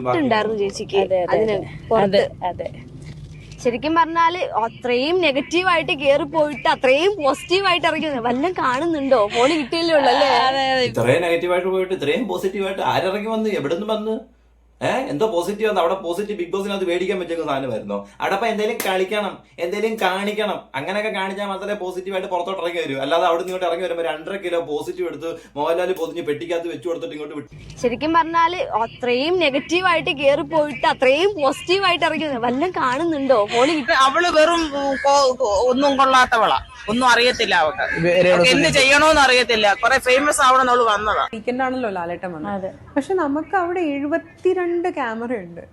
വോട്ടുണ്ടായിരുന്നു ചേച്ചിക്ക് അതെ അതെ. അതിന് അതെ. പുറത്ത്. അതെ. ശരിക്കും പറഞ്ഞാൽ അത്രയും നെഗറ്റീവായിട്ട് കേറി പോയിട്ട് അത്രയും പോസിറ്റീവായിട്ട് ഇറങ്ങി വന്നത്. വല്ലതും കാണുന്നുണ്ടോ? ഫോണ് കിട്ടിയല്ലേ ഉള്ളൂ അല്ലേ? ഇത്രയും നെഗറ്റീവ് ഇത്രയും നെഗറ്റീവായിട്ട് പോയിട്ട് ഇത്രയും പോസിറ്റീവായിട്ട് ആരിറങ്ങി വന്ന്? എവിടെ നിന്ന് വന്ന്? ഏഹ് എന്തോ പോസിറ്റീവ് ആണ് അവിടെ പോസിറ്റീവ് ബിഗ് ബോസിനകത്ത് മേടിക്കാൻ പറ്റുന്ന സാധനമായിരുന്നു. അവിടെ അപ്പൊ എന്തെങ്കിലും കളിക്കണം എന്തെങ്കിലും കാണിക്കണം. അങ്ങനെയൊക്കെ കാണിച്ചാൽ മാത്രമേ പോസിറ്റീവായിട്ട് പുറത്തോട്ട് ഇറങ്ങി വരൂ. അല്ലാതെ അവിടെ നിന്ന് ഇങ്ങോട്ട് ഇറങ്ങി വരുമ്പോൾ രണ്ടര കിലോ പോസിറ്റീവ് എടുത്ത് മോഹൻലാൽ പൊതിഞ്ഞ് പെട്ടിക്കകത്ത് വെച്ചു കൊടുത്തിട്ട് ഇങ്ങോട്ട് വിട്ടു ശരിക്കും പറഞ്ഞാൽ അത്രയും നെഗറ്റീവായിട്ട് കയറി പോയിട്ട് അത്രയും പോസിറ്റീവായിട്ട് ഇറങ്ങി വല്ല വല്ലതും കാണുന്നുണ്ടോ? ഫോണ് കിട്ടി അവൾ വെറും ഒന്നും കൊള്ളാത്തവള. ഒന്നും അറിയത്തില്ല അവക്ക് എന്ത് ചെയ്യണോന്ന് അറിയത്തില്ല. കൊറേ ഫേമസ് ആവണം അവൾ വന്നതാ. വീക്കെൻഡ് ആണല്ലോ ലാലേട്ടൻ വന്നത്. അതെ. പക്ഷെ നമുക്ക് അവിടെ എഴുപത്തിരണ്ട് ക്യാമറ ഉണ്ട്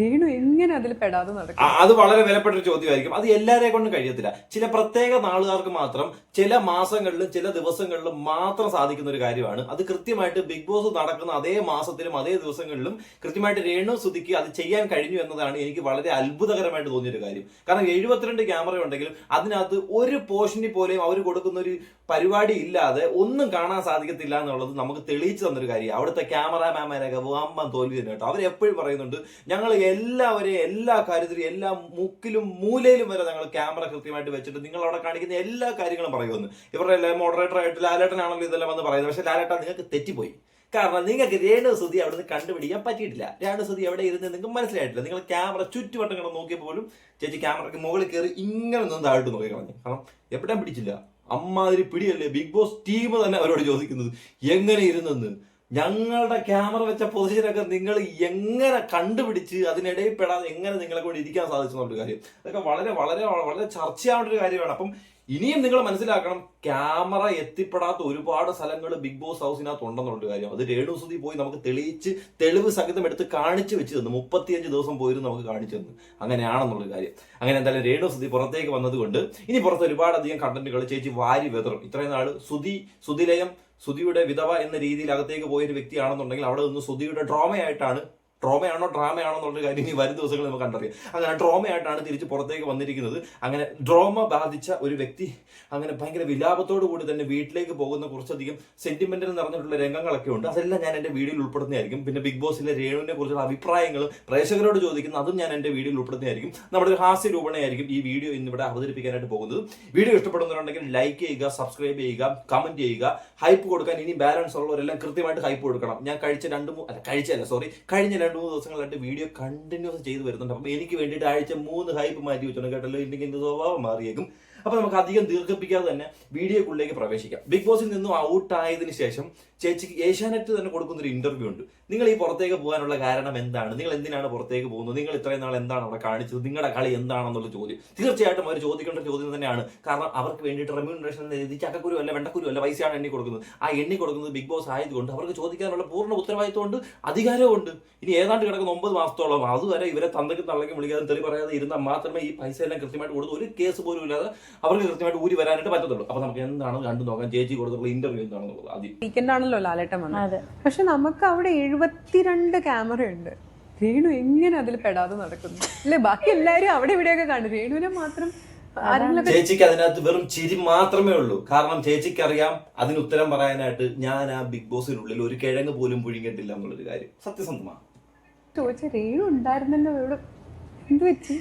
രേണു എങ്ങനെ അതിൽ പെടാതെ നടക്കും? അത് വളരെ വിലപ്പെട്ട ഒരു ചോദ്യമായിരിക്കും. അത് എല്ലാരെ കൊണ്ടും കഴിയത്തില്ല. ചില പ്രത്യേക നാളുകാർക്ക് മാത്രം ചില മാസങ്ങളിലും ചില ദിവസങ്ങളിലും മാത്രം സാധിക്കുന്ന ഒരു കാര്യമാണ്. അത് കൃത്യമായിട്ട് ബിഗ് ബോസ് നടക്കുന്ന അതേ മാസത്തിലും അതേ ദിവസങ്ങളിലും കൃത്യമായിട്ട് രേണു സുധിക്ക് അത് ചെയ്യാൻ കഴിഞ്ഞു എന്നതാണ് എനിക്ക് വളരെ അത്ഭുതകരമായിട്ട് തോന്നിയൊരു കാര്യം. കാരണം എഴുപത്തിരണ്ട് ക്യാമറ ഉണ്ടെങ്കിലും അതിനകത്ത് ഒരു പോഷനി പോലെയും അവർ കൊടുക്കുന്ന ഒരു പരിപാടി ഇല്ലാതെ ഒന്നും കാണാൻ സാധിക്കത്തില്ല എന്നുള്ളത് നമുക്ക് തെളിയിച്ചു തന്നൊരു കാര്യം അവിടുത്തെ ക്യാമറാമാൻ വമ്പൻ തോൽവി തന്നെ കേട്ടോ. അവർ എപ്പോഴും പറയുന്നുണ്ട് ഞങ്ങൾ എല്ലാവരെയും എല്ലാ കാര്യത്തിലും എല്ലാ മുക്കിലും മൂലയിലും വരെ ഞങ്ങൾ ക്യാമറ കൃത്യമായിട്ട് വെച്ചിട്ട് നിങ്ങൾ അവിടെ കാണിക്കുന്ന എല്ലാ കാര്യങ്ങളും പറയുമെന്ന്. ഇവരുടെ മോഡറേറ്റർ ആയിട്ട് ലാലേട്ടനാണല്ലോ ഇതെല്ലാം വന്ന് പറയുന്നത്. പക്ഷെ ലാലേട്ടാ നിങ്ങൾക്ക് തെറ്റിപ്പോയി. കാരണം നിങ്ങൾക്ക് രേണു സുതി അവിടുന്ന് കണ്ടുപിടിക്കാൻ പറ്റിയിട്ടില്ല. രേണു സുതി എവിടെ ഇരുന്ന് നിങ്ങൾക്ക് മനസ്സിലായിട്ടില്ല. നിങ്ങൾ ക്യാമറ ചുറ്റുവട്ടം കിടന്ന് നോക്കിയപ്പോൾ പോലും ചേച്ചി ക്യാമറയ്ക്ക് മുകളിൽ കയറി ഇങ്ങനെ നിന്ന് താഴ്ത്തു നോക്കി കളഞ്ഞു. കാരണം എവിടെയും പിടിച്ചില്ല. അമ്മാതിരി പിടിയല്ലേ ബിഗ് ബോസ് ടീം തന്നെ അവരോട് ചോദിക്കുന്നത്. എങ്ങനെ ഇരുന്നെന്ന്. ഞങ്ങളുടെ ക്യാമറ വെച്ച പൊസിഷനൊക്കെ നിങ്ങൾ എങ്ങനെ കണ്ടുപിടിച്ച് അതിനിടയിൽ പെടാതെ എങ്ങനെ നിങ്ങളെ കൂടി ഇരിക്കാൻ സാധിച്ചു എന്നുള്ള കാര്യം. അതൊക്കെ വളരെ വളരെ വളരെ ചർച്ചയാവേണ്ട ഒരു കാര്യമാണ്. അപ്പം ഇനിയും നിങ്ങൾ മനസ്സിലാക്കണം ക്യാമറ എത്തിപ്പെടാത്ത ഒരുപാട് സ്ഥലങ്ങൾ ബിഗ് ബോസ് ഹൗസിനകത്ത് ഉണ്ടെന്നുള്ള കാര്യം. അത് രേണുസുതി പോയി നമുക്ക് തെളിയിച്ച് തെളിവ് സഹിതം എടുത്ത് കാണിച്ചു വെച്ച് തന്നു മുപ്പത്തിയഞ്ച് ദിവസം പോയിരുന്നു നമുക്ക് കാണിച്ചു തന്നു അങ്ങനെയാണെന്നുള്ള കാര്യം. അങ്ങനെ എന്തായാലും രേണുസുതി പുറത്തേക്ക് വന്നതുകൊണ്ട് ഇനി പുറത്ത് ഒരുപാടധികം കണ്ടന്റുകൾ ചേച്ചി വാരി വെതറും. ഇത്രയും നാൾ സുതി സുധിലയം സുധിയുടെ വിധവ എന്ന രീതിയിൽ അകത്തേക്ക് പോയൊരു വ്യക്തിയാണെന്നുണ്ടെങ്കിൽ അവിടെ നിന്ന് സുധിയുടെ ഡ്രോമയായിട്ടാണ് ഡ്രോമയാണോ ഡ്രാമയാണോ എന്നുള്ള കാര്യം ഇനി വരും ദിവസങ്ങളിൽ നമുക്ക് കണ്ടറിയാം. അങ്ങനെ ഡ്രോമയായിട്ടാണ് തിരിച്ച് പുറത്തേക്ക് വന്നിരിക്കുന്നത്. അങ്ങനെ ഡ്രോമ ബാധിച്ച ഒരു വ്യക്തി അങ്ങനെ ഭയങ്കര വിലാപത്തോടു കൂടി തന്നെ വീട്ടിലേക്ക് പോകുന്ന കുറച്ചധികം സെന്റിമെന്റൽ നിറഞ്ഞിട്ടുള്ള രംഗങ്ങളൊക്കെ ഉണ്ട്. അതെല്ലാം ഞാൻ എന്റെ വീഡിയോയിൽ ഉൾപ്പെടുന്നതായിരിക്കും പിന്നെ ബിഗ് ബോസിലെ രേണുവിനെ കുറിച്ചുള്ള അഭിപ്രായങ്ങളും പ്രേക്ഷകരോട് ചോദിക്കുന്ന അതും ഞാൻ എന്റെ വീഡിയോയിൽ ഉൾപ്പെടുന്നതായിരിക്കും നമ്മുടെ ഒരു ഹാസ്യ രൂപണയായിരിക്കും ഈ വീഡിയോ ഇന്നിവിടെ അവതരിപ്പിക്കാനായിട്ട് പോകുന്നത്. വീഡിയോ ഇഷ്ടപ്പെടുന്നവരുണ്ടെങ്കിൽ ലൈക്ക് ചെയ്യുക സബ്സ്ക്രൈബ് ചെയ്യുക കമന്റ് ചെയ്യുക. ഹൈപ്പ് കൊടുക്കാൻ ഇനി ബാലൻസ് ഉള്ളവരെല്ലാം കൃത്യമായിട്ട് ഹൈപ്പ് കൊടുക്കണം. ഞാൻ കഴിച്ച രണ്ട് മൂന്ന് അല്ല കഴിച്ചല്ല സോറി കഴിഞ്ഞ രണ്ട് മൂന്ന് ദിവസങ്ങളായിട്ട് വീഡിയോ കണ്ടിന്യൂസ് ചെയ്ത് വരുന്നുണ്ട്. അപ്പം എനിക്ക് വേണ്ടിയിട്ട് ആഴ്ച മൂന്ന് ഹൈപ്പ് മാറ്റി വെച്ചോണ്ട് കേട്ടല്ലോ എനിക്ക് എന്റെ സ്വഭാവം മാറിയേക്കും. അപ്പം നമുക്ക് അധികം ദീർഘിപ്പിക്കാതെ തന്നെ വീഡിയോക്കുള്ളിലേക്ക് പ്രവേശിക്കാം. ബിഗ് ബോസിൽ നിന്നും ഔട്ട് ആയതിനു ശേഷം ചേച്ചിക്ക് ഏഷ്യാനെറ്റ് തന്നെ കൊടുക്കുന്ന ഒരു ഇന്റർവ്യൂ ഉണ്ട്. നിങ്ങൾ ഈ പുറത്തേക്ക് പോകാനുള്ള കാരണം എന്താണ്? നിങ്ങൾ എന്തിനാണ് പുറത്തേക്ക് പോകുന്നത്? നിങ്ങൾ ഇത്രയും നാൾ എന്താണ് അവിടെ കാണിച്ചത്? നിങ്ങളുടെ കളി എന്താണെന്നുള്ള ചോദ്യം. തീർച്ചയായിട്ടും അവർ ചോദിക്കേണ്ട ചോദ്യം തന്നെയാണ്. കാരണം അവർക്ക് വേണ്ടിയിട്ട് റെമ്യൂണറേഷൻ എഴുതി ചക്കക്കുരു അല്ല വെണ്ടക്കുരു അല്ല പൈസയാണ് എണ്ണി കൊടുക്കുന്നത്. ആ എണ്ണി കൊടുക്കുന്നത് ബിഗ് ബോസ് ആയതുകൊണ്ട് അവർക്ക് ചോദിക്കാനുള്ള പൂർണ ഉത്തരവാദിത്വമുണ്ട് അധികാരമുണ്ട് ഇനി ഏതാണ്ട് കിടക്കുന്ന ഒമ്പത് മാസത്തോളം അതുവരെ ഇവരെ തന്തയ്ക്ക് തള്ളയ്ക്കും വിളിക്കാതെ തെളി പറയാതെ ഇരുന്നാൽ മാത്രമേ ഈ പൈസ എല്ലാം കൃത്യമായിട്ട് കൊടുത്ത്. ഒരു കേസ് പോലും ഇല്ലാതെ അവർക്ക് കൃത്യമായിട്ട് ഊരി വരാനായിട്ട് പറ്റത്തുള്ളൂ. അപ്പൊ നമുക്ക് എന്താണ് കണ്ടു നോക്കാം. ചേച്ചി കൊടുത്തുള്ള ഇന്റർവ്യൂ എന്താണെന്നുള്ളത് ആദ്യം. ആണല്ലോ ലാലേട്ടൻ വന്നത്. അതെ. പക്ഷെ നമുക്ക് അവിടെ എഴുപത്തിരണ്ട് ക്യാമറ ഉണ്ട്. രേണു എങ്ങനെ അതിൽ പെടാതെ നടക്കുന്നു? അല്ലെ ബാക്കി എല്ലാരും അവിടെ ഇവിടെയൊക്കെ കണ്ടു രേണുവിനെ മാത്രം ചേച്ചിക്ക് അതിനകത്ത് വെറും ചിരി മാത്രമേ ഉള്ളൂ. കാരണം ചേച്ചിക്ക് അറിയാം അതിന് ഉത്തരം പറയാനായിട്ട് ഞാൻ ആ ബിഗ് ബോസിനുള്ളിൽ ഒരു കിഴങ്ങ് പോലും പുഴുങ്ങിയിട്ടില്ല എന്നുള്ളൊരു കാര്യം. സത്യസന്ധമാണ്. ചോദിച്ച രേണു ഉണ്ടായിരുന്നല്ലോ ഇവിടെ. എന്ത് പറ്റി?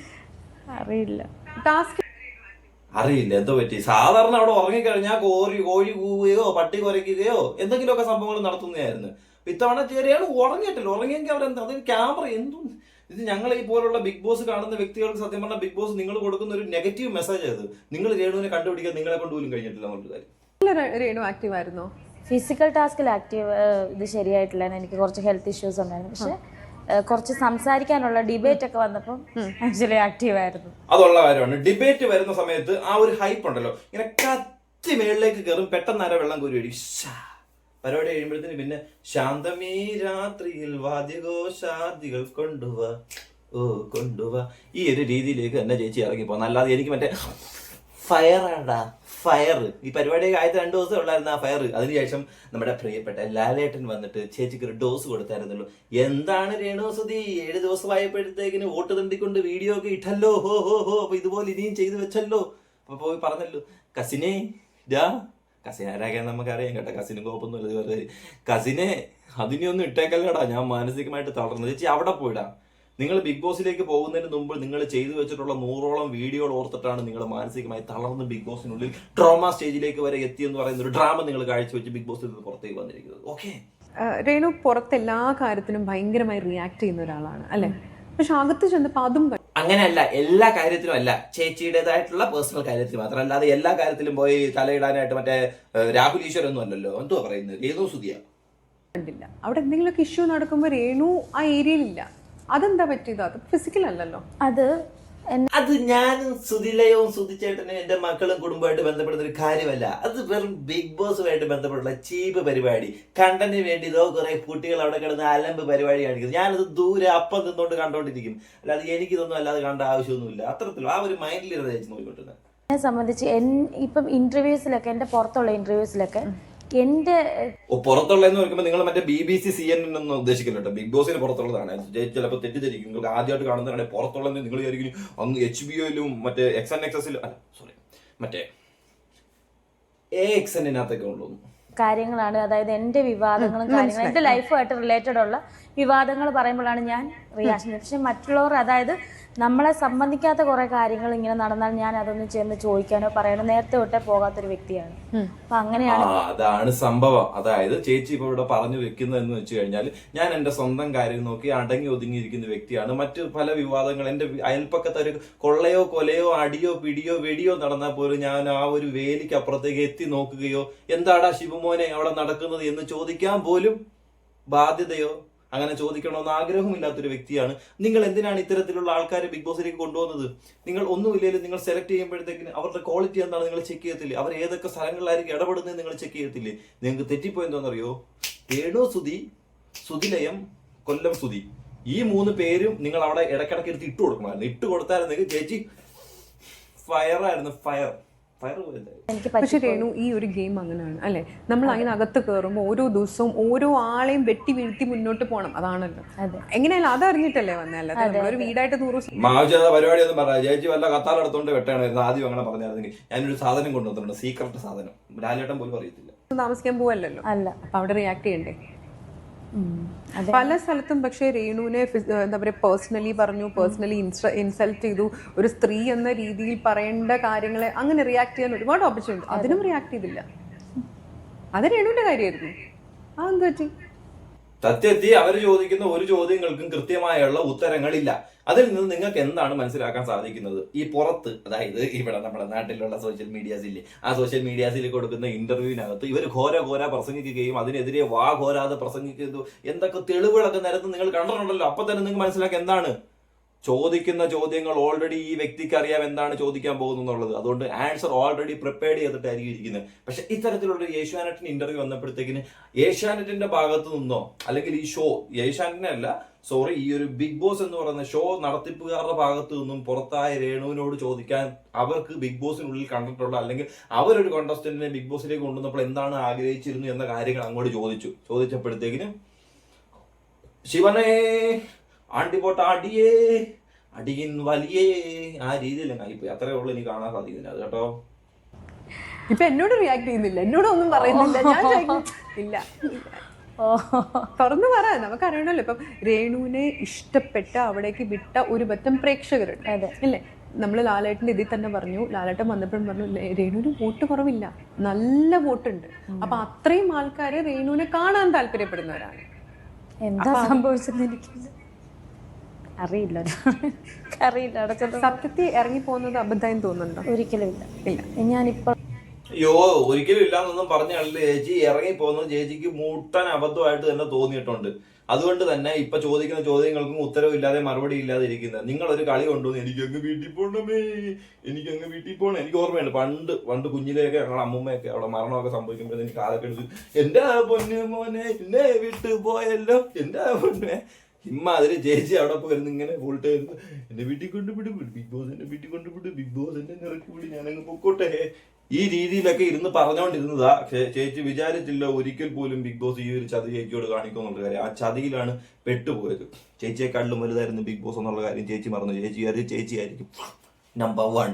അറിയില്ല. ടാസ്ക് അറിയില്ല എന്തോ പറ്റി? സാധാരണ അവിടെ ഉറങ്ങിക്കഴിഞ്ഞാൽ കോരി കോഴി കൂവുകയോ പട്ടി കുരയ്ക്കുകയോ എന്തെങ്കിലുമൊക്കെ സംഭവങ്ങൾ നടത്തുന്നതായിരുന്നു. ഇത്തവണ ചെറിയാണ് ഉറങ്ങിയിട്ടില്ല. ഉറങ്ങിയെങ്കിൽ അവരെന്താ അതിന് ക്യാമറ. എന്തും. ഇത് ഞങ്ങൾ ഈ പോലുള്ള ബിഗ് ബോസ് കാണുന്ന വ്യക്തികൾക്ക് സത്യം പറഞ്ഞാൽ ബിഗ് ബോസ് നിങ്ങൾ കൊടുക്കുന്ന ഒരു നെഗറ്റീവ് മെസ്സേജ് അത്. നിങ്ങൾ രേണുവിനെ കണ്ടുപിടിക്കാൻ നിങ്ങളെ കൊണ്ട് പോലും കഴിഞ്ഞിട്ടില്ല എന്നുള്ള കാര്യം. രേണു ആക്റ്റീവ് ആയിരുന്നു? ഫിസിക്കൽ ടാസ്കിൽ ആക്റ്റീവ് ഇത് ശരിയായിട്ടില്ല. എനിക്ക് കുറച്ച് ഹെൽത്ത് ഇഷ്യൂസ് ഉണ്ടായിരുന്നു. പക്ഷെ കുറച്ച് സംസാരിക്കാനുള്ള ഡിബേറ്റ് ഒക്കെ വന്നപ്പോൾ ആക്ച്വലി ആക്റ്റീവ് ആയിരുന്നു. അതുള്ള കാര്യമാണ്. ഡിബേറ്റ് വരുന്ന സമയത്ത് ആ ഒരു ഹൈപ്പ് ഉണ്ടല്ലോ. ഇങ്ങനെ കത്തി മേളിലേക്ക് കയറും പെട്ടെന്ന് ആരോ വെള്ളം കോരി. പരിപാടി കഴിയുമ്പോഴത്തേന് പിന്നെ ശാന്തമീ രാത്രിയിൽ വാദ്യഘോഷാദികൾ കൊണ്ടുവാ. ഓ കൊണ്ടുവാ. ഈ ഒരു രീതിയിലേക്ക് എന്നെ ചേച്ചി ഇറങ്ങിപ്പോ അല്ലാതെ എനിക്ക് മറ്റേ ഫയർ ആണ്ടാ ഫയർ ഈ പരിപാടി ആദ്യത്തെ രണ്ട് ദിവസം ഉള്ളായിരുന്നു ആ ഫയർ അതിനുശേഷം നമ്മുടെ പ്രിയപ്പെട്ട ലാലേട്ടൻ വന്നിട്ട് ചേച്ചിക്ക് ഒരു ഡോസ് കൊടുത്തായിരുന്നല്ലോ എന്താണ് രേണുസുതി ഏഴ് ദിവസമായപ്പോഴത്തേക്കിന് വോട്ട് തണ്ടിക്കൊണ്ട് വീഡിയോ ഒക്കെ ഇട്ടല്ലോ. ഹോ ഹോ ഹോ. അപ്പൊ ഇതുപോലെ ഇനിയും ചെയ്തു വെച്ചല്ലോ. അപ്പൊ പോയി പറഞ്ഞല്ലോ. കസിനെ ഡാ കസിൻ ആരാക്കാൻ നമുക്കറിയാം കേട്ടോ. കസിനും ഇല്ല. കസിനെ അതിനെയൊന്നും ഇട്ടേക്കല്ലടാ. ഞാൻ മാനസികമായിട്ട് തളർന്നു. ചേച്ചി അവിടെ പോയിടാ. നിങ്ങൾ ബിഗ് ബോസിലേക്ക് പോകുന്നതിന് മുമ്പ് നിങ്ങൾ ചെയ്തു വെച്ചിട്ടുള്ള നൂറോളം വീഡിയോകൾ ഓർത്തിട്ടാണ് നിങ്ങൾ മാനസികമായി തളർന്ന് ബിഗ് ബോസിനുള്ളിൽ ഡ്രാമ സ്റ്റേജിലേക്ക് വരെ എത്തി എന്ന് പറയുന്ന ഒരു ഡ്രാമ നിങ്ങൾ കാഴ്ചവെച്ച് ബിഗ് ബോസിൽ നിന്ന് പുറത്തേക്ക് വന്നിരിക്കുന്നത്. ഓക്കെ രേണു പുറത്ത് എല്ലാ കാര്യത്തിനും ഭയങ്കരമായി റിയാക്ട് ചെയ്യുന്ന ഒരാളാണ് അല്ലെ? പക്ഷെ അകത്ത് ചെന്നപ്പോ അതും. അങ്ങനെയല്ല എല്ലാ കാര്യത്തിലും അല്ല. ചേച്ചിയുടേതായിട്ടുള്ള പേഴ്സണൽ കാര്യത്തിൽ മാത്രം അല്ലാതെ എല്ലാ കാര്യത്തിലും പോയി തലയിടാനായിട്ട് മറ്റേ രാഹുൽ ഈശ്വരൻ ഒന്നും അല്ലല്ലോ. എന്തുവാ പറയുന്നത്? ഏതോ സുതിയാണ് കണ്ടില്ല അവിടെ എന്തെങ്കിലുമൊക്കെ ഇഷ്യൂ നടക്കുമ്പോൾ രേണു ആ ഏരിയയിലില്ല അതെന്താ പറ്റിയത്? അത് ഫിസിക്കൽ അല്ലല്ലോ. അത് അത് ഞാനും സുതിലയവും സുതിച്ചേട്ടനും എന്റെ മക്കളും കുടുംബമായിട്ട് ബന്ധപ്പെടുന്ന ഒരു കാര്യമല്ല. അത് വെറും ബിഗ് ബോസുമായിട്ട് ബന്ധപ്പെട്ടുള്ള ചീപ്പ് പരിപാടി. കണ്ടന്റിന് വേണ്ടി ഇതോ കുറെ കുട്ടികൾ അവിടെ കിടന്ന് അലമ്പ് പരിപാടി കാണിക്കുന്നത് ഞാനത് ദൂരെ അപ്പം നിന്നുകൊണ്ട് കണ്ടോണ്ടിരിക്കും. അല്ലാതെ എനിക്കിതൊന്നും അല്ലാതെ കണ്ട ആവശ്യമൊന്നുമില്ല. അത്രത്തിലും ആ ഒരു മൈൻഡിൽ ഇരുന്ന് നോക്കിക്കൊണ്ടിരുന്നത് എന്നെ സംബന്ധിച്ച് എൻ ഇപ്പം ഇന്റർവ്യൂസിലൊക്കെ എന്റെ പുറത്തുള്ള ഇന്റർവ്യൂസിലൊക്കെ എന്റെ പുറത്തുള്ള പുറത്തുള്ളതെന്ന് പറയുമ്പോൾ നിങ്ങൾ മറ്റേ B B C C N ഒന്നും ഉദ്ദേശിക്കില്ല ബിഗ് ബോസിന് പുറത്തുള്ളതാണ്. ചിലപ്പോൾ തെറ്റിദ്ധരിക്കും. നിങ്ങൾക്ക് ആദ്യമായിട്ട് കാണുന്നതാണ് പുറത്തുള്ളത് നിങ്ങൾ വിചാരിക്കും. അന്ന് എച്ച് ബി ഒയിലും മറ്റേ എക്സ് എൻ എക്സ് എസിലും അല്ല സോറി മറ്റേ എ എക്സ് എന്നിനകത്തൊക്കെ ഉള്ളൂ. കാര്യങ്ങളാണ്. അതായത് എന്റെ വിവാദങ്ങളും കാര്യങ്ങളും എന്റെ ലൈഫുമായിട്ട് റിലേറ്റഡ് ഉള്ള വിവാദങ്ങൾ പറയുമ്പോഴാണ് ഞാൻ റിയാക്ഷൻ പക്ഷെ മറ്റുള്ളവർ അതായത് നമ്മളെ സംബന്ധിക്കാത്ത കുറെ കാര്യങ്ങൾ ഇങ്ങനെ നടന്നാൽ ഞാൻ അതൊന്ന് ചെന്ന് ചോദിക്കാനോ പറയാനോ നേരത്തെ തൊട്ടേ പോകാത്തൊരു വ്യക്തിയാണ്. അപ്പൊ ആ അങ്ങനെയാണ് അതാണ് സംഭവം. അതായത് ചേച്ചി ഇപ്പൊ ഇവിടെ പറഞ്ഞു വെക്കുന്നത് എന്ന് വെച്ച് കഴിഞ്ഞാൽ ഞാൻ എന്റെ സ്വന്തം കാര്യം നോക്കി അടങ്ങി ഒതുങ്ങിയിരിക്കുന്ന വ്യക്തിയാണ്. മറ്റു പല വിവാദങ്ങൾ എന്റെ വി- അയൽപ്പക്കത്തെ ഒരു കൊള്ളയോ കൊലയോ അടിയോ പിടിയോ വെടിയോ നടന്നാൽ പോലും ഞാൻ ആ ഒരു വേലിക്ക് അപ്പുറത്തേക്ക് എത്തി നോക്കുകയോ എന്താടാ ശിവമോനെ അവിടെ നടക്കുന്നത് എന്ന് ചോദിക്കാൻ പോലും ബാധ്യതയോ അങ്ങനെ ചോദിക്കണമെന്ന് ആഗ്രഹമില്ലാത്തൊരു വ്യക്തിയാണ്. നിങ്ങൾ എന്തിനാണ് ഇത്തരത്തിലുള്ള ആൾക്കാരെ ബിഗ് ബോസിലേക്ക് കൊണ്ടുപോകുന്നത്? നിങ്ങൾ ഒന്നുമില്ലെങ്കിലും നിങ്ങൾ സെലക്ട് ചെയ്യുമ്പോഴത്തേക്കിന് അവരുടെ ക്വാളിറ്റി എന്താണ് നിങ്ങൾ ചെക്ക് ചെയ്യത്തില്ലേ? അവർ ഏതൊക്കെ സ്ഥലങ്ങളിലായിരിക്കും ഇടപെടുന്നത് നിങ്ങൾ ചെക്ക് ചെയ്യത്തില്ലേ? നിങ്ങൾക്ക് തെറ്റിപ്പോയെന്തോന്നറിയോ രേണു സുതി സുതിലയം കൊല്ലം സുതി ഈ മൂന്ന് പേരും നിങ്ങൾ അവിടെ ഇടയ്ക്കിടയ്ക്ക് എടുത്ത് ഇട്ട് കൊടുക്കണമായിരുന്നു ഇട്ട് കൊടുത്തായിരുന്നെങ്കിൽ ചേച്ചി ഫയറായിരുന്നു ഫയർ പക്ഷെ രേണു ഈ ഒരു ഗെയിം അങ്ങനെയാണ് അല്ലെ? നമ്മൾ അതിനകത്ത് കയറുമ്പോൾ ഓരോ ദിവസവും ഓരോ ആളെയും വെട്ടി വീഴ്ത്തി മുന്നോട്ട് പോകണം അതാണല്ലോ. അതെ. എങ്ങനെയല്ല അതറിഞ്ഞിട്ടല്ലേ വന്നല്ലേ നമ്മളൊരു വീടായിട്ട് നൂറ് ദിവസം മാവിച്ചത പരിപാടി ഒന്നും പറയാം ചേച്ചി വല്ല കത്താലെടുത്തോണ്ട് വെട്ടണമായിരുന്നു ആദ്യം അങ്ങനെ പറഞ്ഞായിരുന്നു. ഞാനൊരു സാധനം കൊണ്ടുവന്നിട്ടുണ്ട്. സീക്രട്ട് സാധനം. ലാലേട്ടൻ പോലും അറിയത്തില്ല. താമസിക്കാൻ പോവല്ലോ അല്ല. അപ്പൊ അവിടെ റിയാക്ട് ചെയ്യണ്ടേ? പല സ്ഥലത്തും പക്ഷേ രേണുവിനെ എന്താ പറയുക പേഴ്സണലി പറഞ്ഞു പേഴ്സണലി ഇൻസൾട്ട് ചെയ്തു. ഒരു സ്ത്രീ എന്ന രീതിയിൽ പറയേണ്ട കാര്യങ്ങളെ അങ്ങനെ റിയാക്ട് ചെയ്യാൻ ഒരുപാട് ഓപ്പർച്യൂണിറ്റി അതിനും റിയാക്ട് ചെയ്തില്ല. അത് രേണുവിന്റെ കാര്യമായിരുന്നു. ആ പറ്റി? സത്യത്തി അവർ ചോദിക്കുന്ന ഒരു ചോദ്യങ്ങൾക്കും കൃത്യമായുള്ള ഉത്തരങ്ങളില്ല. അതിൽ നിന്ന് നിങ്ങൾക്ക് എന്താണ് മനസ്സിലാക്കാൻ സാധിക്കുന്നത്? ഈ പുറത്ത് അതായത് ഇവിടെ നമ്മുടെ നാട്ടിലുള്ള സോഷ്യൽ മീഡിയാസില്ലേ ആ സോഷ്യൽ മീഡിയാസിൽ കൊടുക്കുന്ന ഇന്റർവ്യൂവിനകത്ത് ഇവർ ഘോര ഘോര പ്രസംഗിക്കുകയും അതിനെതിരെ വാ ഘോരാതെ പ്രസംഗിക്കുന്നു. എന്തൊക്കെ തെളിവുകളൊക്കെ നിരത്ത് നിങ്ങൾ കണ്ടിട്ടുണ്ടല്ലോ. അപ്പൊ തന്നെ നിങ്ങൾക്ക് മനസ്സിലാക്കുക എന്താണ്? ചോദിക്കുന്ന ചോദ്യങ്ങൾ ഓൾറെഡി ഈ വ്യക്തിക്ക് അറിയാം എന്താണ് ചോദിക്കാൻ പോകുന്നത് എന്നുള്ളത് അതുകൊണ്ട് ആൻസർ ഓൾറെഡി പ്രിപ്പയർ ചെയ്തിട്ടായിരിക്കും. ഇരിക്കുന്നത് പക്ഷെ ഇത്തരത്തിലുള്ള ഏഷ്യാനെറ്റിന് ഇന്റർവ്യൂ വന്നപ്പോഴത്തേക്കിന് ഏഷ്യാനെറ്റിന്റെ ഭാഗത്ത് നിന്നോ അല്ലെങ്കിൽ ഈ ഷോ ഏഷ്യാനെറ്റിനെ അല്ല സോറി ഈ ഒരു ബിഗ് ബോസ് എന്ന് പറയുന്ന ഷോ നടത്തിപ്പുകാരുടെ ഭാഗത്തു നിന്നും പുറത്തായ രേണുവിനോട് ചോദിക്കാൻ അവർക്ക് ബിഗ് ബോസിനുള്ളിൽ കണ്ടിട്ടുള്ള അല്ലെങ്കിൽ അവരൊരു കോണ്ടസ്റ്റന്റിനെ ബിഗ് ബോസിലേക്ക് കൊണ്ടുവന്നപ്പോൾ എന്താണ് ആഗ്രഹിച്ചിരുന്നു എന്ന കാര്യങ്ങൾ അങ്ങോട്ട് ചോദിച്ചു. ചോദിച്ചപ്പോഴത്തേക്കിന് ശിവനെ ആണ്ടിപ്പോട്ട് അടിയേ അടിയിൻ വലിയേ. ആ രീതിയിൽ ആയിപ്പോയി. അത്രേ ഉള്ളൂ എനിക്ക് കാണാൻ സാധിക്കുന്നില്ല. അത് കേട്ടോ. ഇപ്പൊ എന്നോട് റിയാക്ട് ചെയ്യുന്നില്ല. എന്നോട് ഒന്നും പറയുന്നില്ല. ഞാൻ ചോദിക്കും, ഇല്ല. തുറന്നു പറ. നമുക്കറിയണല്ലോ. ഇപ്പം രേണുവിനെ ഇഷ്ടപ്പെട്ട് അവിടേക്ക് വിട്ട ഒരു പറ്റം പ്രേക്ഷകരുണ്ട്. അതെ. അല്ലേ നമ്മൾ ലാലേട്ടന്റെ ഇതിൽ തന്നെ പറഞ്ഞു. ലാലേട്ടൻ വന്നപ്പോഴും പറഞ്ഞു "ലേ- രേണുവിന് വോട്ട് കുറവില്ല. നല്ല വോട്ടുണ്ട്. അപ്പൊ അത്രയും ആൾക്കാര് രേണുവിനെ കാണാൻ താല്പര്യപ്പെടുന്നവരാണ്. എന്താ സംഭവിച്ചത് എനിക്ക് അറിയില്ല. അറിയില്ല അടച്ചത് സത്യത്തിൽ ഇറങ്ങി പോകുന്നത് അബദ്ധം തോന്നുന്നുണ്ടോ? ഒരിക്കലും ഇല്ല. ഇല്ല. ഞാനിപ്പോൾ അയ്യോ ഒരിക്കലും ഇല്ലാന്നൊന്നും പറഞ്ഞല്ലേ ചേച്ചി? ഇറങ്ങി പോകുന്നത് ചേച്ചിക്ക് മൂട്ടൻ അബദ്ധമായിട്ട് തന്നെ തോന്നിയിട്ടുണ്ട്. അതുകൊണ്ട് തന്നെ ഇപ്പൊ ചോദിക്കുന്ന ചോദ്യങ്ങൾക്കും ഉത്തരവില്ലാതെ മറുപടി ഇല്ലാതെ ഇരിക്കുന്നത്. നിങ്ങൾ ഒരു കളി കൊണ്ടുവന്ന് എനിക്ക് അങ്ങ് വീട്ടിൽ പോണമേ എനിക്ക് അങ്ങ് വീട്ടിൽ പോകണം എനിക്ക് ഓർമ്മയുണ്ട് പണ്ട് പണ്ട് കുഞ്ഞിലെയൊക്കെ ഞങ്ങൾ അമ്മമ്മയൊക്കെ അവിടെ മരണമൊക്കെ സംഭവിക്കുമ്പോഴത്തേക്ക് കാലൊക്കെ എടുത്ത് എന്റെ പൊന്നു മോനെ എന്നെ വിട്ടു പോയല്ലോ എന്റെ പൊന്നെ. ഇമ്മാതിരി ചേച്ചി അവിടെ പോയിരുന്നു ഇങ്ങനെ ഫോൾട്ട് എന്റെ വീട്ടിൽ കൊണ്ടുപിടി ബിഗ് ബോസ് എന്റെ വീട്ടിൽ കൊണ്ടുപിടി ബിഗ് ബോസ് എന്നെ നിറക്കി വിടി ഞാനങ്ങ് പൊക്കോട്ടെ. ഈ രീതിയിലൊക്കെ ഇരുന്ന് പറഞ്ഞുകൊണ്ടിരുന്നതാ ചേച്ചി വിചാരിച്ചില്ല ഒരിക്കൽ പോലും ബിഗ് ബോസ് ഈ ഒരു ചതി ചേച്ചിയോട് കാണിക്കുന്നുള്ള കാര്യം. ആ ചതിയിലാണ് പെട്ടുപോയത്. ചേച്ചിയെക്കാട്ടിലും വലുതായിരുന്നു ബിഗ് ബോസ് എന്നുള്ള കാര്യം ചേച്ചി മറന്നു. ചേച്ചി വിചാരിച്ചു ചേച്ചിയായിരിക്കും നമ്പർ വൺ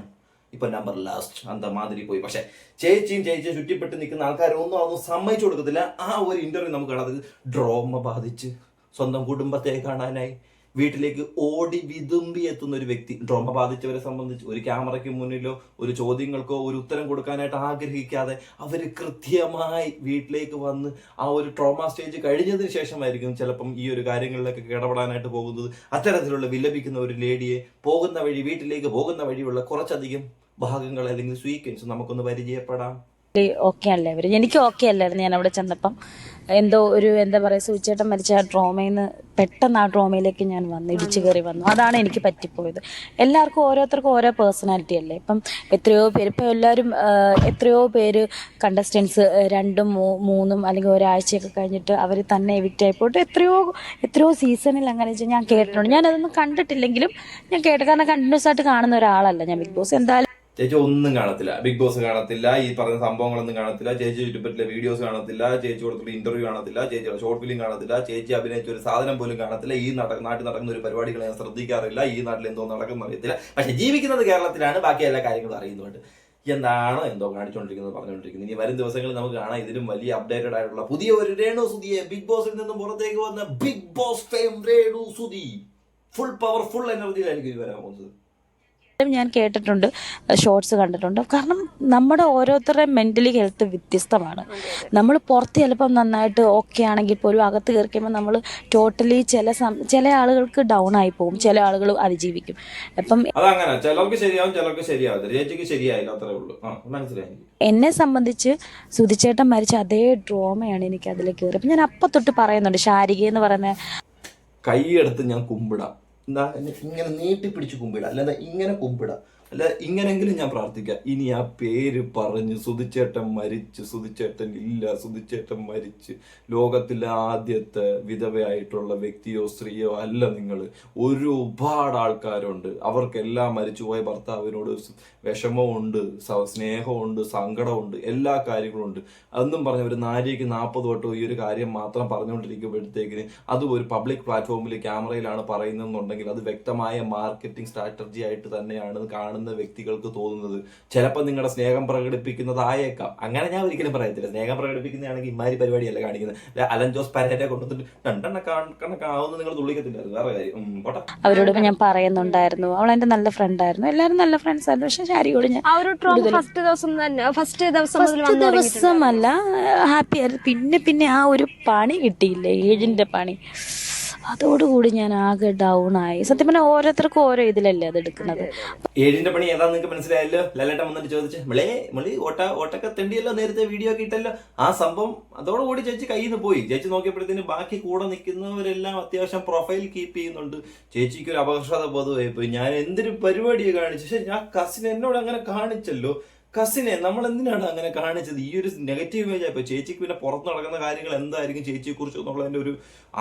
ഇപ്പൊ നമ്പർ ലാസ്റ്റ് അന്ത മാതിരി പോയി. പക്ഷെ ചേച്ചിയും ചേച്ചിയും ചുറ്റിപ്പെട്ട് നിൽക്കുന്ന ആൾക്കാരൊന്നും അതൊന്നും സമ്മതിച്ചു കൊടുക്കത്തില്ല. ആ ഒരു ഇന്റർവ്യൂ നമുക്ക് കാണാം. ഡ്രോമ ബാധിച്ച് സ്വന്തം കുടുംബത്തെ കാണാനായി വീട്ടിലേക്ക് ഓടി വിതുമ്പി എത്തുന്ന ഒരു വ്യക്തി. ഡ്രോമ ബാധിച്ചവരെ സംബന്ധിച്ച് ഒരു ക്യാമറയ്ക്ക് മുന്നിലോ ഒരു ചോദ്യങ്ങൾക്കോ ഒരു ഉത്തരം കൊടുക്കാനായിട്ട് ആഗ്രഹിക്കാതെ അവർ കൃത്യമായി വീട്ടിലേക്ക് വന്ന് ആ ഒരു ട്രോമ സ്റ്റേജ് കഴിഞ്ഞതിന് ശേഷമായിരിക്കും ചിലപ്പം ഈ ഒരു കാര്യങ്ങളിലൊക്കെ ഇടപെടാനായിട്ട് പോകുന്നത്. അത്തരത്തിലുള്ള വിലപിക്കുന്ന ഒരു ലേഡിയെ പോകുന്ന വഴി വീട്ടിലേക്ക് പോകുന്ന വഴിയുള്ള കുറച്ചധികം ഭാഗങ്ങൾ അല്ലെങ്കിൽ സ്വീക്വൻസ് നമുക്കൊന്ന് പരിചയപ്പെടാം. ഓക്കെ അല്ലേ? എനിക്ക് ഓക്കെ അല്ലായിരുന്നു ഞാൻ അവിടെ ചെന്നപ്പം. എന്തോ ഒരു എന്താ പറയുക സൂചേട്ടൻ മരിച്ച ആ ഡ്രോമയിൽ നിന്ന് പെട്ടെന്ന് ആ ഡ്രോമയിലേക്ക് ഞാൻ വന്നു ഇടിച്ചു കയറി വന്നു. അതാണ് എനിക്ക് പറ്റിപ്പോയത്. എല്ലാവർക്കും ഓരോരുത്തർക്കും ഓരോ പേഴ്സണാലിറ്റി അല്ലേ? ഇപ്പം എത്രയോ പേര് ഇപ്പം എല്ലാവരും എത്രയോ പേര് കണ്ടസ്റ്റൻസ് രണ്ടും മൂന്നും അല്ലെങ്കിൽ ഒരാഴ്ചയൊക്കെ കഴിഞ്ഞിട്ട് അവർ തന്നെ എവിക്റ്റ് ആയി എത്രയോ എത്രയോ സീസണിൽ അങ്ങനെ ഞാൻ കേട്ടിട്ടുണ്ട്. ഞാൻ അതൊന്നും കണ്ടിട്ടില്ലെങ്കിലും ഞാൻ കേട്ട കാരണം കണ്ടിന്യൂസ് ആയിട്ട് കാണുന്ന ഒരാളല്ല ഞാൻ ബിഗ് ബോസ്. എന്തായാലും ചേച്ചി ഒന്നും കാണത്തില്ല. ബിഗ് ബോസ് കാണത്തില്ല ഈ പറഞ്ഞ സംഭവങ്ങളൊന്നും കാണത്തില്ല ചേച്ചി യൂട്യൂബിലെ വീഡിയോസ് കാണത്തില്ല ചേച്ചി കൊടുത്തുള്ള ഇന്റർവ്യൂ കാണത്തില്ല ചേച്ചിയുടെ ഷോർട്ട് ഫിലിം കാണത്തില്ല ചേച്ചി അഭിനയിച്ച ഒരു സാധനം പോലും കാണത്തില്ല ഈ നട നാട്ടിൽ നടക്കുന്ന ഒരു പരിപാടികൾ ഞാൻ ശ്രദ്ധിക്കാറില്ല ഈ നാട്ടിൽ എന്തോ നടക്കുന്ന അറിയത്തില്ല. പക്ഷെ ജീവിക്കുന്നത് കേരളത്തിലാണ് ബാക്കി എല്ലാ കാര്യങ്ങളും അറിയുന്നുണ്ട്. എന്താണോ എന്തോ കാണിച്ചുകൊണ്ടിരിക്കുന്നത് പറഞ്ഞുകൊണ്ടിരിക്കുന്നത് ഇനി വരും ദിവസങ്ങളിൽ നമുക്ക് കാണാം ഇതിലും വലിയ അപ്ഡേറ്റഡ് ആയിട്ടുള്ള പുതിയ ഒരു രേണു സുധിയെ ബിഗ് ബോസിൽ നിന്നും പുറത്തേക്ക് വന്ന big boss fame Renu Sudhi. Full power full എനർജിയിലായിരിക്കും ഇത് വരാൻ പോകുന്നത്. ഞാൻ കേട്ടിട്ടുണ്ട് ഷോർട്സ് കണ്ടിട്ടുണ്ട്. കാരണം നമ്മുടെ ഓരോരുത്തരുടെ മെന്റലി ഹെൽത്ത് വ്യത്യസ്തമാണ്. നമ്മൾ പുറത്ത് ചിലപ്പം നന്നായിട്ട് ഓക്കെ ആണെങ്കിൽ പോലും അകത്ത് കയറി കഴിയുമ്പോൾ നമ്മൾ ടോട്ടലി ചില ചില ആളുകൾക്ക് ഡൗൺ ആയി പോകും. ചില ആളുകൾ അതിജീവിക്കും. അപ്പം അതങ്ങനെ. ചിലർക്ക് ശരിയാവും ചിലർക്ക് ശരിയാവില്ല. ചേച്ചിക്ക് ശരിയായില്ല അത്രേ ഉള്ളൂ. മനസ്സിലായി. എന്നെ സംബന്ധിച്ച് സുധിച്ചേട്ടൻ മരിച്ച അതേ ഡ്രോമയാണ് എനിക്ക് അതിലേക്ക് കയറി അപ്പം ഞാൻ അപ്പൊ തൊട്ട് പറയുന്നുണ്ട് ശാരിക എന്ന് പറയുന്ന കൈയെടുത്ത് ഞാൻ കുമ്പിടാം. എന്താ ഇങ്ങനെ നീട്ടി പിടിച്ച് കുമ്പിടാം. അല്ലാതെ ഇങ്ങനെ കുമ്പിടാം. അല്ല ഇങ്ങനെങ്കിലും ഞാൻ പ്രാർത്ഥിക്കാം. ഇനി ആ പേര് പറഞ്ഞ് സുതിച്ചേട്ടൻ മരിച്ച് സുതിച്ചേട്ടൻ ഇല്ല സുതിച്ചേട്ടൻ മരിച്ച് ലോകത്തിലെ ആദ്യത്തെ വിധവയായിട്ടുള്ള വ്യക്തിയോ സ്ത്രീയോ അല്ല നിങ്ങൾ ഒരുപാട് ആൾക്കാരുണ്ട്. അവർക്കെല്ലാം മരിച്ചുപോയ ഭർത്താവിനോട് വിഷമമുണ്ട് സ്നേഹമുണ്ട് സങ്കടമുണ്ട് എല്ലാ കാര്യങ്ങളും ഉണ്ട് അതൊന്നും പറഞ്ഞ ഒരു നാരിക്ക് നാൽപ്പത് വട്ടം ഈ ഒരു കാര്യം മാത്രം പറഞ്ഞുകൊണ്ടിരിക്കുമ്പോഴത്തേക്കിന് അത് ഒരു പബ്ലിക് പ്ലാറ്റ്ഫോമിൽ ക്യാമറയിലാണ് പറയുന്നതെന്നുണ്ടെങ്കിൽ അത് വ്യക്തമായ മാർക്കറ്റിംഗ് സ്ട്രാറ്റജി ആയിട്ട് തന്നെയാണ് കാണുന്ന വ്യക്തികൾക്ക് തോന്നുന്നത്. ചിലപ്പോൾ നിങ്ങളുടെ സ്നേഹം പ്രകടിപ്പിക്കുന്നതായേക്കാം അങ്ങനെ ഞാൻ ഒരിക്കലും പറയത്തില്ല. സ്നേഹം പ്രകടിപ്പിക്കുന്നതാണെങ്കിൽ ഇമാരി പരിപാടിയല്ല കാണിക്കുന്നത്. അല്ല അലൻ ജോസ് പരേരെ കൊണ്ടുവന്നിട്ട് രണ്ടെണ്ണ കണക്കാവുന്ന നിങ്ങൾ തുള്ളിക്കത്തില്ലായിരുന്നു. വേറെ കാര്യം. പോട്ടെ. അവരോട് ഞാൻ പറയുന്നുണ്ടായിരുന്നു. അവൾ എന്റെ നല്ല ഫ്രണ്ടായിരുന്നു എല്ലാവരും നല്ല ഫ്രണ്ട്സ് ആയിരുന്നു. പക്ഷെ ശാരിയോട് ഞാൻ ആ ഒരു ട്രോമ ഫസ്റ്റ് ദിവസം തന്നെ ഫസ്റ്റ് ദിവസം മുതൽ ഫസ്റ്റ്. ദിവസമല്ല ഹാപ്പി ആയിരുന്നു. പിന്നെ പിന്നെ ആ ഒരു പണി കിട്ടിയില്ലേ. ഏജിന്റെ പണി. അതോടുകൂടി ഞാൻ ആകെ ഡൗൺ ആയി. സത്യം പറഞ്ഞാൽ ഓരോരുത്തർക്കും ഓരോ ഇതിലല്ലേ അത് എടുക്കുന്നത്. ഏഴിന്റെ പണി ഏതാ നിങ്ങൾക്ക് മനസ്സിലായല്ലോ? ലലേട്ടൻ വന്നിട്ട് ചോദിച്ചു മിളേ മിളി ഓട്ട ഓട്ടൊക്കെ തെണ്ടിയല്ലോ നേരത്തെ വീഡിയോ ഒക്കെ ഇട്ടല്ലോ? ആ സംഭവം അതോടുകൂടി ചേച്ചി കയ്യിൽ നിന്ന് പോയി. ചേച്ചി നോക്കിയപ്പോഴത്തേന് ബാക്കി കൂടെ നിൽക്കുന്നവരെല്ലാം അത്യാവശ്യം പ്രൊഫൈൽ കീപ്പ് ചെയ്യുന്നുണ്ട്. ചേച്ചിക്ക് ഒരു അപകർഷത പൊതുവായി പോയി ഞാൻ എന്തൊരു പരിപാടിയെ കാണിച്ചു പക്ഷെ ഞാൻ കസിൻ എന്നോട് അങ്ങനെ കാണിച്ചല്ലോ. കസിനെ നമ്മൾ എന്തിനാണ് അങ്ങനെ കാണിച്ചത്? ഈ ഒരു നെഗറ്റീവ് ഇമേജ് ആയപ്പോ ചേച്ചിക്ക് പിന്നെ പുറത്ത് നടക്കുന്ന കാര്യങ്ങൾ എന്തായിരിക്കും ചേച്ചിയെ കുറിച്ച് എന്നുള്ളതിന്റെ ഒരു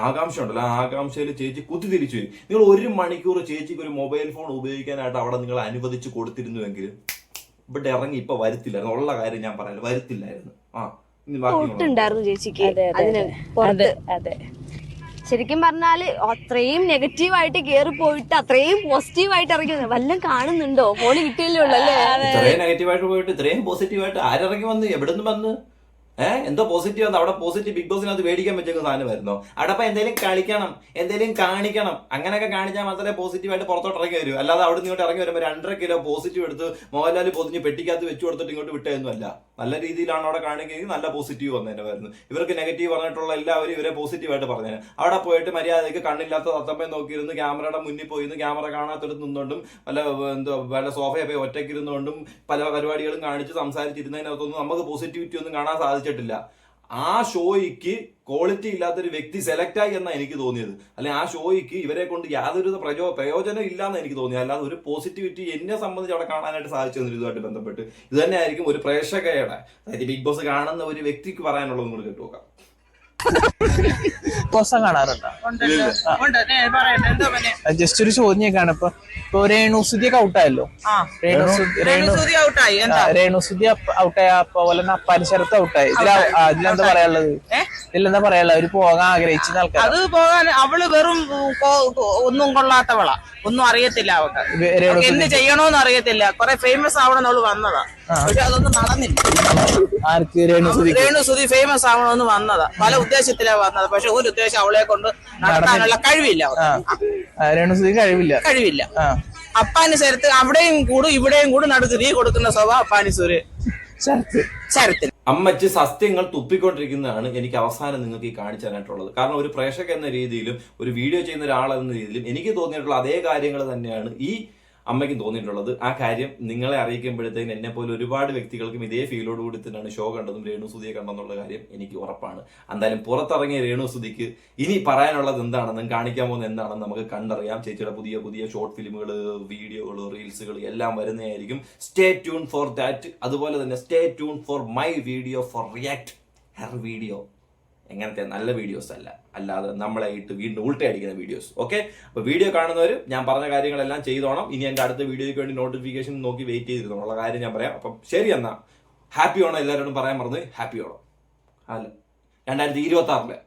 ആകാംക്ഷ ഉണ്ടല്ലോ. ആ ആകാംക്ഷയിൽ ചേച്ചി കുത്തിതിരിച്ചു വരും. നിങ്ങൾ ഒരു മണിക്കൂർ ചേച്ചിക്ക് ഒരു മൊബൈൽ ഫോൺ ഉപയോഗിക്കാനായിട്ട് അവിടെ നിങ്ങൾ അനുവദിച്ചു കൊടുത്തിരുന്നുവെങ്കിൽ ഇവിടെ ഇറങ്ങി ഇപ്പൊ വരത്തില്ലായിരുന്നു ഉള്ള കാര്യം ഞാൻ പറയാം. വരത്തില്ലായിരുന്നു. ആ ചേച്ചിക്ക്. അതെ അതെ അതിന് അതെ പുറത്ത് അതെ ശരിക്കും പറഞ്ഞാൽ അത്രയും നെഗറ്റീവായിട്ട് കേറി പോയിട്ട് അത്രയും പോസിറ്റീവായിട്ട് ഇറങ്ങി. വല്ലതും കാണുന്നുണ്ടോ? ഫോണ് കിട്ടിയല്ലോ അല്ലേ? ഇത്രയും നെഗറ്റീവായിട്ട് പോയിട്ട് ഇത്രയും പോസിറ്റീവായിട്ട് ആരിറങ്ങി വന്ന്? എവിടെ നിന്ന് വന്ന്? ഏഹ് എന്തോ പോസിറ്റീവ് ആണ്. അവിടെ പോസിറ്റീവ് ബിഗ് ബോസിനകത്ത് മേടിക്കാൻ പറ്റുന്ന സാധനം വരുന്നു അവിടെ അപ്പൊ എന്തെങ്കിലും കളിക്കണം എന്തെങ്കിലും കാണിക്കണം അങ്ങനെയൊക്കെ കാണിച്ചാൽ മാത്രമേ പോസിറ്റീവായിട്ട് പുറത്തോട്ട് ഇറങ്ങി വരൂ. അല്ലാതെ അവിടെ ഇങ്ങോട്ട് ഇറങ്ങി വരുമ്പോൾ രണ്ടര കിലോ പോസിറ്റീവ് എടുത്ത് മോഹൻലാൽ പൊതിഞ്ഞ് പെട്ടിക്കകത്ത് വെച്ചു കൊടുത്തിട്ട് ഇങ്ങോട്ട് വിട്ടതൊന്നുമല്ല നല്ല രീതിയിലാണ് അവിടെ കാണിക്കുകയും നല്ല പോസിറ്റീവ് വന്നതിനെ വരുന്നു ഇവർക്ക് നെഗറ്റീവ് പറഞ്ഞിട്ടുള്ള എല്ലാവരും ഇവരെ പോസിറ്റീവായിട്ട് പറഞ്ഞേനെ. അവിടെ പോയിട്ട് മര്യാദയ്ക്ക് കണ്ണില്ലാത്ത തത്തമ്മയെ നോക്കിയിരുന്ന് ക്യാമറയുടെ മുന്നിൽ പോയിരുന്നു ക്യാമറ കാണാത്തടത്ത് നിന്നുകൊണ്ടും പല എന്തോ പല സോഫയെ പോയി ഒറ്റയ്ക്ക് ഇരുന്നുകൊണ്ടും പല പരിപാടികളും കാണിച്ച് സംസാരിച്ചിരുന്നതിനകത്തൊന്നും നമുക്ക് പോസിറ്റിവിറ്റി ഒന്നും കാണാൻ സാധിച്ചിട്ടില്ല. ആ ഷോയ്ക്ക് ക്വാളിറ്റി ഇല്ലാത്തൊരു വ്യക്തി സെലക്ട് ആയി എന്നാണ് എനിക്ക് തോന്നിയത്. അല്ലെ ആ ഷോയ്ക്ക് ഇവരെ കൊണ്ട് യാതൊരു പ്രയോ പ്രയോജനം ഇല്ലാന്ന് എനിക്ക് തോന്നി അല്ലാതെ ഒരു പോസിറ്റിവിറ്റി എന്നെ സംബന്ധിച്ച് അവിടെ കാണാനായിട്ട് സാധിച്ചു ഇതുമായിട്ട് ബന്ധപ്പെട്ട്. ഇത് തന്നെ ആയിരിക്കും ഒരു പ്രേക്ഷകയുടെ അതായത് ബിഗ് ബോസ് കാണുന്ന ഒരു വ്യക്തിക്ക് പറയാനുള്ളത് കൂടി കേട്ടു നോക്കാം. കാണാറുണ്ടോ? ജസ്റ്റ് ഒരു ചോദ്യം ഇപ്പൊ ഇപ്പൊ രേണുസുദ്ധി രേണുസുതിയൊക്കെ ഔട്ടായല്ലോ? ആ. രേണുസു രേണു രേണുസൂതി ഔട്ടായി രേണുസുതി ഔട്ടായ പോലെ തന്നെ അപ്പാനി ശരത്ത് ഔട്ടായി. ഇതിലെന്താ പറയാനുള്ളത്? ഇതിലെന്താ പറയാനുള്ളത്? അവർ പോകാൻ ആഗ്രഹിച്ച ആൾക്കാർ അത് പോകാൻ അവൾ വെറും ഒന്നും കൊള്ളാത്തവളാ. ഒന്നും അറിയത്തില്ല അവക്ക്. എന്ത് ചെയ്യണോന്ന് അറിയത്തില്ല. കൊറേ ഫേമസ് ആവണം അവൾ വന്നതാ. പക്ഷെ അതൊന്നും നടന്നില്ല. രേണുസുതി ഫേമസ് ആവണമെന്ന് വന്നതാ. പല ഉദ്ദേശത്തിലാ വന്നത്. പക്ഷെ ഒരു ഉദ്ദേശം അവളെ കൊണ്ട് നടത്താനുള്ള കഴിവില്ല കഴിവില്ല. കഴിവില്ല. ആ. അപ്പാനി ശരത്ത് അവിടെയും കൂടും ഇവിടെയും കൂടും നടുക്ക് തീ കൊടുക്കുന്ന സ്വഭാവം അപ്പാനി സൂര്യ ശരത്ത്. ശരത്തിന്. സസ്യങ്ങൾ സത്യങ്ങൾ തുപ്പിക്കൊണ്ടിരിക്കുന്നതാണ് എനിക്ക് അവസാനം നിങ്ങൾക്ക് ഈ കാണിച്ചു തരാനായിട്ടുള്ളത്. കാരണം ഒരു പ്രേക്ഷക എന്ന രീതിയിലും ഒരു വീഡിയോ ചെയ്യുന്ന ഒരാൾ എന്ന രീതിയിലും എനിക്ക് തോന്നിയിട്ടുള്ള അതേ കാര്യങ്ങൾ തന്നെയാണ് ഈ അമ്മയ്ക്കും തോന്നിയിട്ടുള്ളത്. ആ കാര്യം നിങ്ങളെ അറിയിക്കുമ്പോഴത്തേക്കും എന്നെ പോലെ ഒരുപാട് വ്യക്തികൾക്കും ഇതേ ഫീലോട് കൂടി തന്നെയാണ് ഷോ കണ്ടതും രേണുസുതിയെ കണ്ടെന്നുള്ള കാര്യം എനിക്ക് ഉറപ്പാണ്. എന്തായാലും പുറത്തിറങ്ങിയ രേണുസുതിക്ക് ഇനി പറയാനുള്ളത് എന്താണെന്നും കാണിക്കാൻ പോകുന്ന എന്താണെന്നും നമുക്ക് കണ്ടറിയാം. ചേച്ചിയുടെ പുതിയ പുതിയ ഷോർട്ട് ഫിലിമുകൾ വീഡിയോകൾ റീൽസുകൾ എല്ലാം വരുന്നതായിരിക്കും. സ്റ്റേ ട്യൂൺ ഫോർ ദാറ്റ് അതുപോലെ തന്നെ stay tune for my video for react her video എങ്ങനത്തെ നല്ല വീഡിയോസ് അല്ല. അല്ലാതെ നമ്മളെ ഇട്ട് വീണ്ടും ഉൾട്ടയടിക്കുന്ന വീഡിയോസ് ഓക്കെ അപ്പോൾ വീഡിയോ കാണുന്നവർ ഞാൻ പറഞ്ഞ കാര്യങ്ങളെല്ലാം ചെയ്തോണം. ഇനി എന്റെ അടുത്ത വീഡിയോയ്ക്ക് വേണ്ടി നോട്ടിഫിക്കേഷൻ നോക്കി വെയിറ്റ് ചെയ്തിരുന്നു ഉള്ള കാര്യം ഞാൻ പറയാം. അപ്പം ശരി എന്നാ. ഹാപ്പി ഓണം എല്ലാവരോടും പറയാൻ മറന്നു. ഹാപ്പി ഓണം അല്ല. രണ്ടായിരത്തി ഇരുപത്തി ആറിലെ